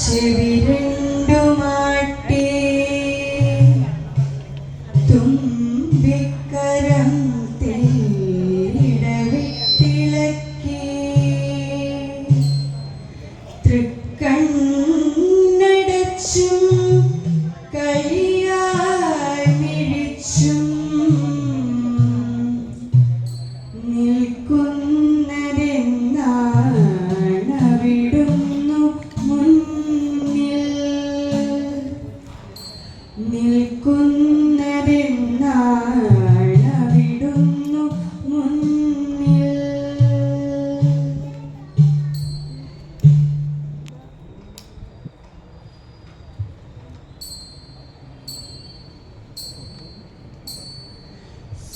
ചെവിരണ്ടുമാട്ടി തുമ്പിക്കരം തേരിടവിട്ടിളക്കി. തൃക്കണ്ണടച്ചും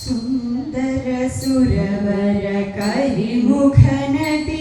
സുന്ദര സുരവര കരിമുഖനതി